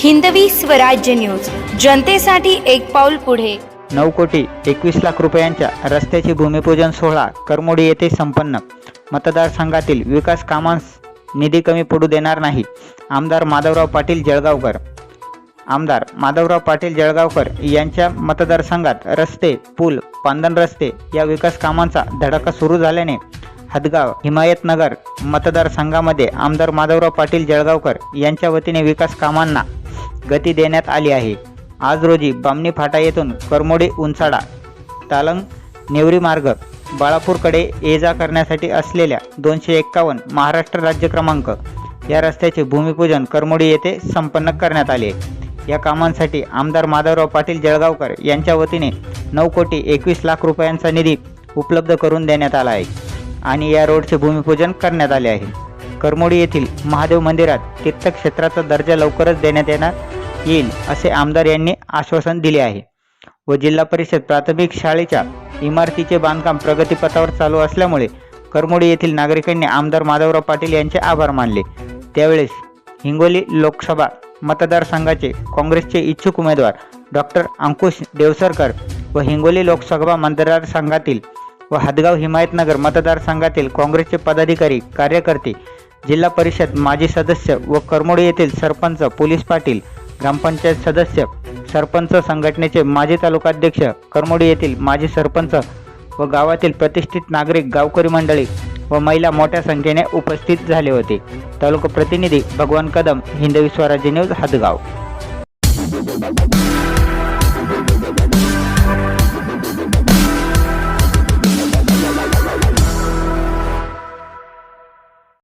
Hindavi Swarajya news. जनतेसाठी एक पाऊल पुढे. नऊ कोटी एकवीस लाख रुपयांच्या रस्त्याची भूमिपूजन सोहळा करमोडी येथे संपन्न. मतदारसंघातील विकास कामांस निधी कमी पडू देणार नाही. आमदार माधवराव पाटील जळगावकर. आमदार माधवराव पाटील जळगावकर यांच्या मतदारसंघात रस्ते पूल पांदन रस्ते या विकास कामांचा धडाका सुरू झाल्याने हदगाव हिमायतनगर मतदारसंघामध्ये आमदार माधवराव पाटील जळगावकर यांच्या वतीने विकास कामांना गती देण्यात आली आहे. आज रोजी बामणी फाटा येथून करमोडी उंचाडा तालंग नेवरी मार्ग बाळापूरकडे ये जा करण्यासाठी असलेल्या दोनशे एक्कावन्न महाराष्ट्र राज्य क्रमांक या रस्त्याचे भूमिपूजन करमोडी येथे संपन्न करण्यात आले. या कामांसाठी आमदार माधवराव पाटील जळगावकर यांच्या वतीने नऊ कोटी एकवीस लाख रुपयांचा निधी उपलब्ध करून देण्यात आला आहे आणि या रोडचे भूमिपूजन करण्यात आले आहे. करमोडी येथील महादेव मंदिरात तीर्थक्षेत्राचा दर्जा लवकरच देण्यात येणार येईल असे आमदार यांनी आश्वासन दिले आहे. व जिल्हा परिषद प्राथमिक शाळेच्या इमारतीचे बांधकाम प्रगतीपथावर चालू असल्यामुळे करमोडी येथील नागरिकांनी आमदार माधवराव पाटील यांचे आभार मानले. त्यावेळेस हिंगोली लोकसभा मतदारसंघाचे काँग्रेसचे इच्छुक उमेदवार डॉक्टर अंकुश देवसरकर व हिंगोली लोकसभा मतदारसंघातील व हदगाव हिमायतनगर मतदारसंघातील काँग्रेसचे पदाधिकारी कार्यकर्ते जिल्हा परिषद माजी सदस्य व करमोडी येथील सरपंच पोलीस पाटील ग्रामपंचायत सदस्य सरपंच संघटनेचे माजी तालुकाध्यक्ष करमोडी येथील माजी सरपंच व गावातील प्रतिष्ठित नागरिक गावकरी मंडळी व महिला मोठ्या संख्येने उपस्थित झाले होते. तालुका प्रतिनिधी भगवान कदम हिंदवी स्वराज्य न्यूज हदगाव.